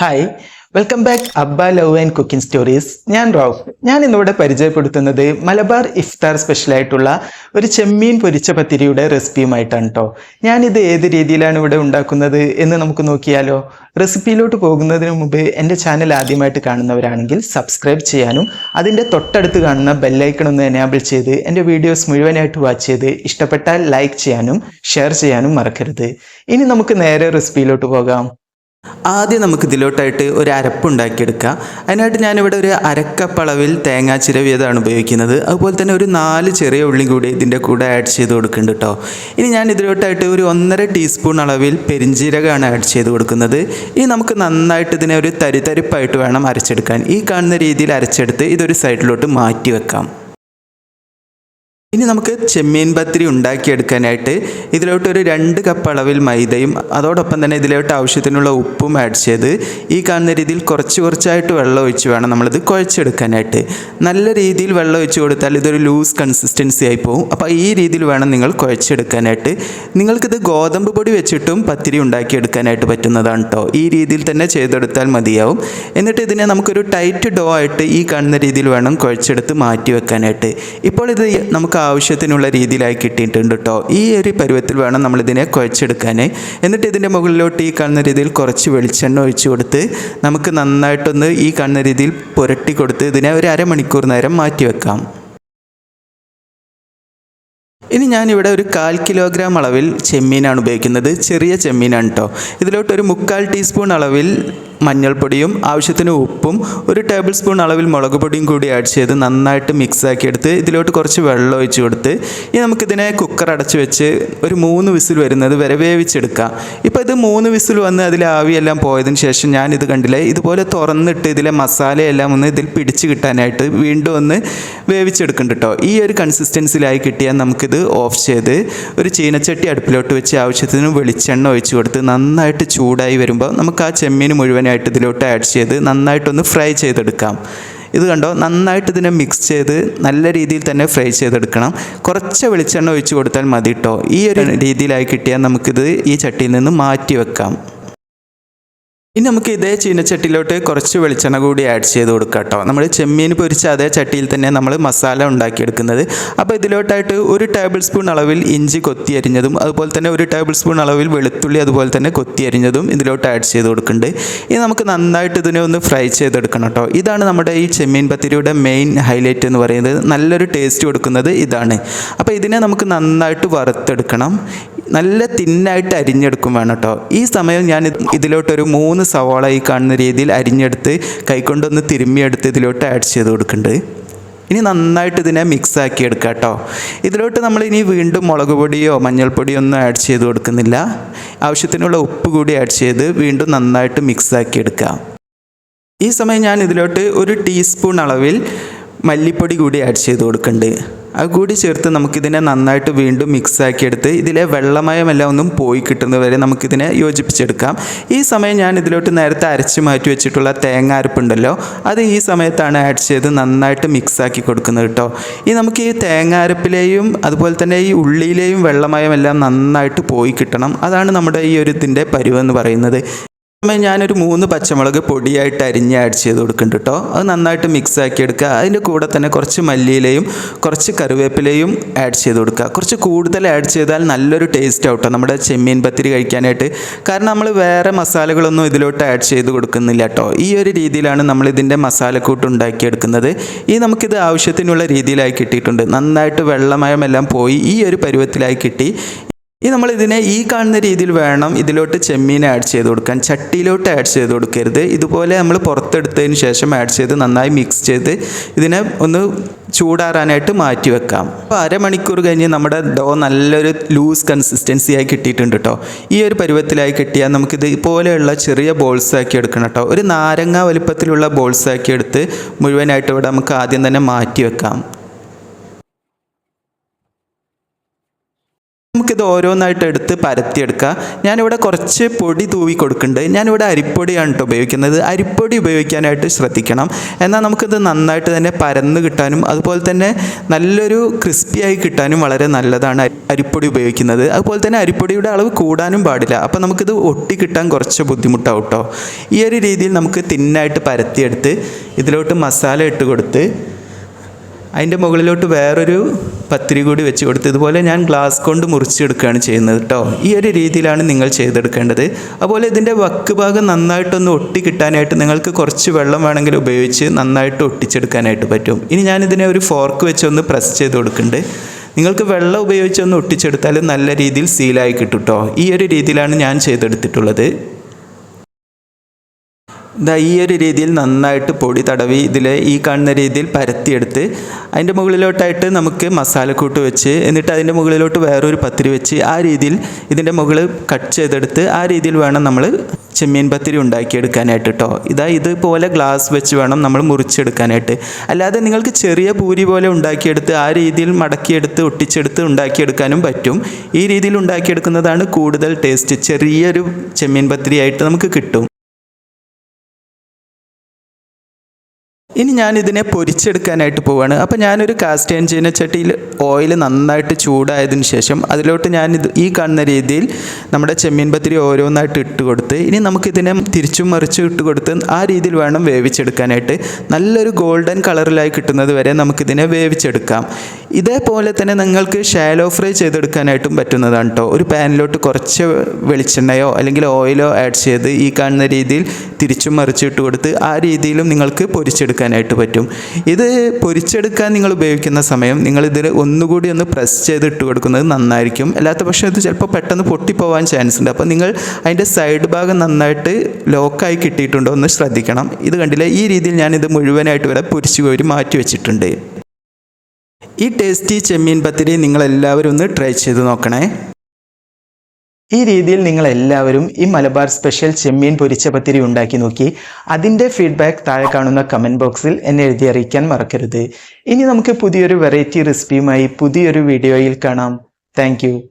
Hi welcome back Abba love and cooking stories ഞാൻ റാവു ഞാൻ ഇന്നിവിടെ പരിചയപ്പെടുത്തുന്നത് മലബാർ ഇഫ്താർ സ്പെഷ്യൽ ആയിട്ടുള്ള ഒരു ചെമ്മീൻ പൊരിച്ച പത്തിരിയുടെ റെസിപ്പിയുമായിട്ടാണ് കേട്ടോ ഞാനിത് ഏത് രീതിയിലാണ് ഇവിടെ ഉണ്ടാക്കുന്നത് എന്ന് നമുക്ക് നോക്കിയാലോ. റെസിപ്പിയിലോട്ട് പോകുന്നതിന് മുമ്പ് എന്റെ ചാനൽ ആദ്യമായിട്ട് കാണുന്നവരാണെങ്കിൽ സബ്സ്ക്രൈബ് ചെയ്യാനും അതിന്റെ തൊട്ടടുത്ത് കാണുന്ന ബെല്ലൈക്കൺ ഒന്ന് എനാബിൾ ചെയ്ത് എന്റെ വീഡിയോസ് മുഴുവനായിട്ട് വാച്ച് ചെയ്ത് ഇഷ്ടപ്പെട്ടാൽ ലൈക്ക് ചെയ്യാനും ഷെയർ ചെയ്യാനും മറക്കരുത്. ഇനി നമുക്ക് നേരെ റെസിപ്പിയിലോട്ട് പോകാം. ആദ്യം നമുക്ക് ഇതിലോട്ടായിട്ട് ഒരു അരപ്പ് ഉണ്ടാക്കിയെടുക്കാം. അതിനായിട്ട് ഞാനിവിടെ ഒരു അരക്കപ്പ് അളവിൽ തേങ്ങാ ചിരവിയതാണ് ഉപയോഗിക്കുന്നത്. അതുപോലെ തന്നെ ഒരു നാല് ചെറിയ ഉള്ളി കൂടി ഇതിന്റെ കൂടെ ആഡ് ചെയ്ത് കൊടുക്കുന്നുണ്ട് കേട്ടോ ഇനി ഞാൻ ഇതിലോട്ടായിട്ട് ഒരു ഒന്നര ടീസ്പൂൺ അളവിൽ പെരിഞ്ജീരകമാണ് ആഡ് ചെയ്ത് കൊടുക്കുന്നത്. ഇനി നമുക്ക് നന്നായിട്ട് ഇതിനെ ഒരു തരിതരിപ്പായിട്ട് വേണം അരച്ചെടുക്കാൻ. ഈ കാണുന്ന രീതിയിൽ അരച്ചെടുത്ത് ഇതൊരു സൈഡിലോട്ട് മാറ്റി വെക്കാം. ഇനി നമുക്ക് ചെമ്മീൻ പത്തിരി ഉണ്ടാക്കിയെടുക്കാനായിട്ട് ഇതിലോട്ട് ഒരു രണ്ട് കപ്പ് അളവിൽ മൈദയും അതോടൊപ്പം തന്നെ ഇതിലോട്ട് ആവശ്യത്തിനുള്ള ഉപ്പും ആഡ് ചെയ്ത് ഈ കാണുന്ന രീതിയിൽ കുറച്ച് കുറച്ചായിട്ട് വെള്ളം ഒഴിച്ച് വേണം നമ്മളിത് കുഴച്ചെടുക്കാനായിട്ട്. നല്ല രീതിയിൽ വെള്ളം ഒഴിച്ച് കൊടുത്താൽ ഇതൊരു ലൂസ് കൺസിസ്റ്റൻസി ആയി പോകും അപ്പോൾ ഈ രീതിയിൽ വേണം നിങ്ങൾ കുഴച്ചെടുക്കാനായിട്ട്. നിങ്ങൾക്കിത് ഗോതമ്പ് പൊടി വെച്ചിട്ടും പത്തിരി ഉണ്ടാക്കിയെടുക്കാനായിട്ട് പറ്റുന്നതാണ് കേട്ടോ ഈ രീതിയിൽ തന്നെ ചെയ്തെടുത്താൽ മതിയാവും. എന്നിട്ട് ഇതിനെ നമുക്കൊരു ടൈറ്റ് ഡോ ആയിട്ട് ഈ കാണുന്ന രീതിയിൽ വേണം കുഴച്ചെടുത്ത് മാറ്റി വെക്കാനായിട്ട് ഇപ്പോൾ ഇത് നമുക്ക് ആവശ്യത്തിനുള്ള രീതിയിലായി കിട്ടിയിട്ടുണ്ട് കേട്ടോ ഈ ഒരു പരുവത്തിൽ വേണം നമ്മളിതിനെ കുഴച്ചെടുക്കാൻ എന്നിട്ട് ഇതിന്റെ മുകളിലോട്ട് ഈ കാണുന്ന രീതിയിൽ കുറച്ച് വെളിച്ചെണ്ണ ഒഴിച്ചു കൊടുത്ത് നമുക്ക് നന്നായിട്ടൊന്ന് ഈ കാണുന്ന രീതിയിൽ പുരട്ടി കൊടുത്ത് ഇതിനെ ഒരു അരമണിക്കൂർ നേരം മാറ്റി വെക്കാം. ഇനി ഞാനിവിടെ ഒരു കാൽ കിലോഗ്രാം അളവിൽ ചെമ്മീനാണ് ഉപയോഗിക്കുന്നത്. ചെറിയ ചെമ്മീനാണ് കേട്ടോ ഇതിലോട്ട് ഒരു മുക്കാൽ ടീസ്പൂൺ അളവിൽ മഞ്ഞൾപ്പൊടിയും ആവശ്യത്തിന് ഉപ്പും ഒരു ടേബിൾ സ്പൂൺ അളവിൽ മുളക് പൊടിയും കൂടി ആഡ് ചെയ്ത് നന്നായിട്ട് മിക്സ് ആക്കി എടുത്ത് ഇതിലോട്ട് കുറച്ച് വെള്ളം ഒഴിച്ച് കൊടുത്ത് ഇനി നമുക്കിതിനെ കുക്കർ അടച്ച് വെച്ച് ഒരു മൂന്ന് വിസിൽ വരുന്നത് വരെ വേവിച്ചെടുക്കാം. ഇപ്പോൾ ഇത് മൂന്ന് വിസിൽ വന്ന് അതിലെ ആവിയെല്ലാം പോയതിന് ശേഷം ഞാൻ ഇത് കണ്ടില്ലേ? ഇതുപോലെ തുറന്നിട്ട് ഇതിലെ മസാലയെല്ലാം ഒന്ന് ഇതിൽ പിടിച്ച് കിട്ടാനായിട്ട് വീണ്ടും ഒന്ന് വേവിച്ചെടുക്കുന്നുണ്ട് കേട്ടോ ഈ ഒരു കൺസിസ്റ്റൻസിലായി കിട്ടിയാൽ നമുക്കിത് ഓഫ് ചെയ്ത് ഒരു ചീനച്ചട്ടി അടുപ്പിലോട്ട് വെച്ച് ആവശ്യത്തിന് വെളിച്ചെണ്ണ ഒഴിച്ച് കൊടുത്ത് നന്നായിട്ട് ചൂടായി വരുമ്പോൾ നമുക്ക് ആ ചെമ്മീൻ മുഴുവനായിട്ട് ഇതിലോട്ട് ആഡ് ചെയ്ത് നന്നായിട്ടൊന്ന് ഫ്രൈ ചെയ്തെടുക്കാം. ഇത് കണ്ടോ? നന്നായിട്ട് ഇതിനെ മിക്സ് ചെയ്ത് നല്ല രീതിയിൽ തന്നെ ഫ്രൈ ചെയ്തെടുക്കണം. കുറച്ച് വെളിച്ചെണ്ണ ഒഴിച്ച് കൊടുത്താൽ മതി കേട്ടോ ഈ ഒരു രീതിയിലായി കിട്ടിയാൽ നമുക്കിത് ഈ ചട്ടിയിൽ നിന്ന് മാറ്റി വെക്കാം. ഇനി നമുക്ക് ഇതേ ചീനച്ചട്ടിയിലോട്ട് കുറച്ച് വെളിച്ചെണ്ണ കൂടി ആഡ് ചെയ്ത് കൊടുക്കാം കേട്ടോ നമ്മൾ ചെമ്മീൻ പൊരിച്ച അതേ ചട്ടിയിൽ തന്നെ നമ്മൾ മസാല ഉണ്ടാക്കിയെടുക്കുന്നത്. അപ്പോൾ ഇതിലോട്ടായിട്ട് ഒരു ടേബിൾ സ്പൂൺ അളവിൽ ഇഞ്ചി കൊത്തി അരിഞ്ഞതും അതുപോലെ തന്നെ ഒരു ടേബിൾ സ്പൂൺ അളവിൽ വെളുത്തുള്ളി അതുപോലെ തന്നെ കൊത്തി അരിഞ്ഞതും ഇതിലോട്ട് ആഡ് ചെയ്ത് കൊടുക്കുന്നുണ്ട്. ഇനി നമുക്ക് നന്നായിട്ട് ഇതിനെ ഒന്ന് ഫ്രൈ ചെയ്തെടുക്കണം കേട്ടോ ഇതാണ് നമ്മുടെ ഈ ചെമ്മീൻ പത്തിരിയുടെ മെയിൻ ഹൈലൈറ്റ് എന്ന് പറയുന്നത്. നല്ലൊരു ടേസ്റ്റ് കൊടുക്കുന്നത് ഇതാണ്. അപ്പോൾ ഇതിനെ നമുക്ക് നന്നായിട്ട് വറുത്തെടുക്കണം. നല്ല തിന്നായിട്ട് അരിഞ്ഞെടുക്കും വേണം കേട്ടോ ഈ സമയം ഞാൻ ഇതിലോട്ടൊരു മൂന്ന് സവാള ഈ കാണുന്ന രീതിയിൽ അരിഞ്ഞെടുത്ത് കൈകൊണ്ടൊന്ന് തിരുമ്മിയെടുത്ത് ഇതിലോട്ട് ആഡ് ചെയ്ത് കൊടുക്കുന്നുണ്ട്. ഇനി നന്നായിട്ട് ഇതിനെ മിക്സ് ആക്കി എടുക്കുക കേട്ടോ ഇതിലോട്ട് നമ്മൾ ഇനി വീണ്ടും മുളക് പൊടിയോ മഞ്ഞൾപ്പൊടിയോ ഒന്നും ആഡ് ചെയ്ത് കൊടുക്കുന്നില്ല. ആവശ്യത്തിനുള്ള ഉപ്പ് കൂടി ആഡ് ചെയ്ത് വീണ്ടും നന്നായിട്ട് മിക്സ് ആക്കി എടുക്കുക ഈ സമയം ഞാൻ ഇതിലോട്ട് ഒരു ടീസ്പൂൺ അളവിൽ മല്ലിപ്പൊടി കൂടി ആഡ് ചെയ്ത് കൊടുക്കുന്നുണ്ട്. അത് കൂടി ചേർത്ത് നമുക്കിതിനെ നന്നായിട്ട് വീണ്ടും മിക്സ് ആക്കിയെടുത്ത് ഇതിലെ വെള്ളമയമെല്ലാം ഒന്നും പോയി കിട്ടുന്നവരെ നമുക്കിതിനെ യോജിപ്പിച്ചെടുക്കാം. ഈ സമയം ഞാൻ ഇതിലോട്ട് നേരത്തെ അരച്ച് മാറ്റി വെച്ചിട്ടുള്ള തേങ്ങ അരപ്പുണ്ടല്ലോ അത് ഈ സമയത്താണ് ആഡ് ചെയ്ത് നന്നായിട്ട് മിക്സ് ആക്കി കൊടുക്കുന്നത് കേട്ടോ. ഈ നമുക്ക് ഈ തേങ്ങ അരപ്പിലെയും അതുപോലെ തന്നെ ഈ ഉള്ളിയിലെയും വെള്ളമയമെല്ലാം നന്നായിട്ട് പോയി കിട്ടണം. അതാണ് നമ്മുടെ ഈ ഒരു ഇതിന്റെ പരുവെന്ന് പറയുന്നത്. സമയം ഞാനൊരു മൂന്ന് പച്ചമുളക് പൊടിയായിട്ട് അരിഞ്ഞ് ആഡ് ചെയ്ത് കൊടുക്കുന്നുണ്ട് കേട്ടോ അത് നന്നായിട്ട് മിക്സ് ആക്കി എടുക്കുക. അതിന്റെ കൂടെ തന്നെ കുറച്ച് മല്ലിയിലയും കുറച്ച് കറിവേപ്പിലയും ആഡ് ചെയ്ത് കൊടുക്കുക. കുറച്ച് കൂടുതൽ ആഡ് ചെയ്താൽ നല്ലൊരു ടേസ്റ്റ് ആവട്ടോ നമ്മുടെ ചെമ്മീൻ പത്തിരി കഴിക്കാനായിട്ട്. കാരണം നമ്മൾ വേറെ മസാലകളൊന്നും ഇതിലോട്ട് ആഡ് ചെയ്ത് കൊടുക്കുന്നില്ല കേട്ടോ ഈ ഒരു രീതിയിലാണ് നമ്മൾ ഇതിന്റെ മസാലക്കൂട്ട് ഉണ്ടാക്കിയെടുക്കുന്നത്. ഈ നമുക്കിത് ആവശ്യത്തിനുള്ള രീതിയിലായി കിട്ടിയിട്ടുണ്ട്. നന്നായിട്ട് വെള്ളമയമെല്ലാം പോയി ഈ ഒരു പരുവത്തിലായി കിട്ടി. ഈ നമ്മൾ ഇതിനെ ഈ കാണുന്ന രീതിയിൽ വേണം ഇതിലോട്ട് ചെമ്മീൻ ആഡ് ചെയ്ത് കൊടുക്കാൻ. ചട്ടിയിലോട്ട് ആഡ് ചെയ്ത് കൊടുക്കരുത്. ഇതുപോലെ നമ്മൾ പുറത്തെടുത്തതിന് ശേഷം ആഡ് ചെയ്ത് നന്നായി മിക്സ് ചെയ്ത് ഇതിനെ ഒന്ന് ചൂടാറാനായിട്ട് മാറ്റി വെക്കാം. അപ്പോൾ അരമണിക്കൂർ കഴിഞ്ഞ് നമ്മുടെ ഡോ നല്ലൊരു ലൂസ് കൺസിസ്റ്റൻസി ആയി കിട്ടിയിട്ടുണ്ട് കേട്ടോ ഈ ഒരു പരുവത്തിലായി കിട്ടിയാൽ നമുക്കിത് ഇതുപോലെയുള്ള ചെറിയ ബോൾസ് ആക്കി എടുക്കണം കേട്ടോ ഒരു നാരങ്ങ വലിപ്പത്തിലുള്ള ബോൾസ് ആക്കി എടുത്ത് മുഴുവനായിട്ട് ഇവിടെ നമുക്ക് ആദ്യം തന്നെ മാറ്റി വെക്കാം. നമുക്കിത് ഓരോന്നായിട്ട് എടുത്ത് പരത്തിയെടുക്കാം ഞാനിവിടെ കുറച്ച് പൊടി തൂവി കൊടുക്കുന്നുണ്ട്. ഞാനിവിടെ അരിപ്പൊടിയാണ് കേട്ടോ ഉപയോഗിക്കുന്നത്. അരിപ്പൊടി ഉപയോഗിക്കാനായിട്ട് ശ്രദ്ധിക്കണം. എന്നാൽ നമുക്കിത് നന്നായിട്ട് തന്നെ പരന്ന് കിട്ടാനും അതുപോലെ തന്നെ നല്ലൊരു ക്രിസ്പിയായി കിട്ടാനും വളരെ നല്ലതാണ് അരിപ്പൊടി ഉപയോഗിക്കുന്നത്. അതുപോലെ തന്നെ അരിപ്പൊടിയുടെ അളവ് കൂടാനും പാടില്ല. അപ്പോൾ നമുക്കിത് ഒട്ടി കിട്ടാൻ കുറച്ച് ബുദ്ധിമുട്ടാവും കേട്ടോ ഈ ഒരു രീതിയിൽ നമുക്ക് തിന്നായിട്ട് പരത്തിയെടുത്ത് ഇതിലോട്ട് മസാല ഇട്ട് കൊടുത്ത് അതിന്റെ മുകളിലോട്ട് വേറൊരു പത്തിരി കൂടി വെച്ച് കൊടുത്ത് ഇതുപോലെ ഞാൻ ഗ്ലാസ് കൊണ്ട് മുറിച്ചെടുക്കുകയാണ് ചെയ്യുന്നത് കേട്ടോ ഈ ഒരു രീതിയിലാണ് നിങ്ങൾ ചെയ്തെടുക്കേണ്ടത്. അതുപോലെ ഇതിന്റെ വക്ക് ഭാഗം നന്നായിട്ടൊന്ന് ഒട്ടി കിട്ടാനായിട്ട് നിങ്ങൾക്ക് കുറച്ച് വെള്ളം വേണമെങ്കിൽ ഉപയോഗിച്ച് നന്നായിട്ട് ഒട്ടിച്ചെടുക്കാനായിട്ട് പറ്റും. ഇനി ഞാനിതിനെ ഒരു ഫോർക്ക് വെച്ച് ഒന്ന് പ്രസ് ചെയ്ത് കൊടുക്കുന്നുണ്ട്. നിങ്ങൾക്ക് വെള്ളം ഉപയോഗിച്ചൊന്ന് ഒട്ടിച്ചെടുത്താൽ നല്ല രീതിയിൽ സീലായി കിട്ടും കേട്ടോ ഈ ഒരു രീതിയിലാണ് ഞാൻ ചെയ്തെടുത്തിട്ടുള്ളത്. ഇതാ ഈ ഒരു രീതിയിൽ നന്നായിട്ട് പൊടി തടവി ഇതിൽ ഈ കാണുന്ന രീതിയിൽ പരത്തിയെടുത്ത് അതിന്റെ മുകളിലോട്ടായിട്ട് നമുക്ക് മസാലക്കൂട്ട് വെച്ച് എന്നിട്ട് അതിന്റെ മുകളിലോട്ട് വേറൊരു പത്തിരി വെച്ച് ആ രീതിയിൽ ഇതിന്റെ മുകളിൽ കട്ട് ചെയ്തെടുത്ത് ആ രീതിയിൽ വേണം നമ്മൾ ചെമ്മീൻ പത്തിരി ഉണ്ടാക്കിയെടുക്കാനായിട്ട് കേട്ടോ ഇതാ ഇതുപോലെ ഗ്ലാസ് വെച്ച് വേണം നമ്മൾ മുറിച്ചെടുക്കാനായിട്ട്. അല്ലാതെ നിങ്ങൾക്ക് ചെറിയ പൂരി പോലെ ഉണ്ടാക്കിയെടുത്ത് ആ രീതിയിൽ മടക്കിയെടുത്ത് ഒട്ടിച്ചെടുത്ത് ഉണ്ടാക്കിയെടുക്കാനും പറ്റും. ഈ രീതിയിൽ ഉണ്ടാക്കിയെടുക്കുന്നതാണ് കൂടുതൽ ടേസ്റ്റ്. ചെറിയൊരു ചെമ്മീൻ പത്തിരി ആയിട്ട് നമുക്ക് കിട്ടും. ഇനി ഞാൻ ഇതിനെ പൊരിച്ചെടുക്കാനായിട്ട് പോവാണ്. അപ്പോൾ ഞാനൊരു കാസ്റ്റ് അയൺ ചട്ടിയിൽ ഓയിൽ നന്നായിട്ട് ചൂടായതിനു ശേഷം അതിലോട്ട് ഞാൻ ഇത് ഈ കാണുന്ന രീതിയിൽ നമ്മുടെ ചെമ്മീൻ പത്തിരി ഓരോന്നായിട്ട് ഇട്ട് കൊടുത്ത് ഇനി നമുക്കിതിനെ തിരിച്ചും മറിച്ചും ഇട്ട് കൊടുത്ത് ആ രീതിയിൽ വേണം വേവിച്ചെടുക്കാനായിട്ട്. നല്ലൊരു ഗോൾഡൻ കളറിലായി കിട്ടുന്നത് വരെ നമുക്കിതിനെ വേവിച്ചെടുക്കാം. ഇതേപോലെ തന്നെ നിങ്ങൾക്ക് ഷാലോ ഫ്രൈ ചെയ്തെടുക്കാനായിട്ടും പറ്റുന്നതാണ് കേട്ടോ ഒരു പാനിലോട്ട് കുറച്ച് വെളിച്ചെണ്ണയോ അല്ലെങ്കിൽ ഓയിലോ ആഡ് ചെയ്ത് ഈ കാണുന്ന രീതിയിൽ തിരിച്ചും മറിച്ചും ഇട്ട് കൊടുത്ത് ആ രീതിയിലും നിങ്ങൾക്ക് പൊരിച്ചെടുക്കാനായിട്ട് പറ്റും. ഇത് പൊരിച്ചെടുക്കാൻ നിങ്ങൾ ഉപയോഗിക്കുന്ന സമയം നിങ്ങൾ ഇതിൽ ഒന്നുകൂടി ഒന്ന് പ്രസ് ചെയ്ത് ഇട്ട് കൊടുക്കുന്നത് നന്നായിരിക്കും. അല്ലാത്ത പക്ഷേ ഇത് ചിലപ്പോൾ പെട്ടെന്ന് പൊട്ടിപ്പോവാൻ ചാൻസ് ഉണ്ട്. അപ്പോൾ നിങ്ങൾ അതിന്റെ സൈഡ് ഭാഗം നന്നായിട്ട് ലോക്കായി കിട്ടിയിട്ടുണ്ടോ എന്ന് ശ്രദ്ധിക്കണം. ഇത് കണ്ടില്ല? ഈ രീതിയിൽ ഞാൻ ഇത് മുഴുവനായിട്ട് വരെ പൊരിച്ചു കോരി മാറ്റി വെച്ചിട്ടുണ്ട്. ഈ ടേസ്റ്റി ചെമ്മീൻ പത്തിരി നിങ്ങളെല്ലാവരും ഒന്ന് ട്രൈ ചെയ്ത് നോക്കണേ. ഈ രീതിയിൽ നിങ്ങൾ എല്ലാവരും ഈ മലബാർ സ്പെഷ്യൽ ചെമ്മീൻ പൊരിച്ച പത്തിരി ഉണ്ടാക്കി നോക്കി. അതിന്റെ ഫീഡ്ബാക്ക് താഴെ കാണുന്ന കമന്റ് ബോക്സിൽ എന്നെ എഴുതി അറിയിക്കാൻ മറക്കരുത്. ഇനി നമുക്ക് പുതിയൊരു വെറൈറ്റി റെസിപ്പിയുമായി പുതിയൊരു വീഡിയോയിൽ കാണാം. താങ്ക്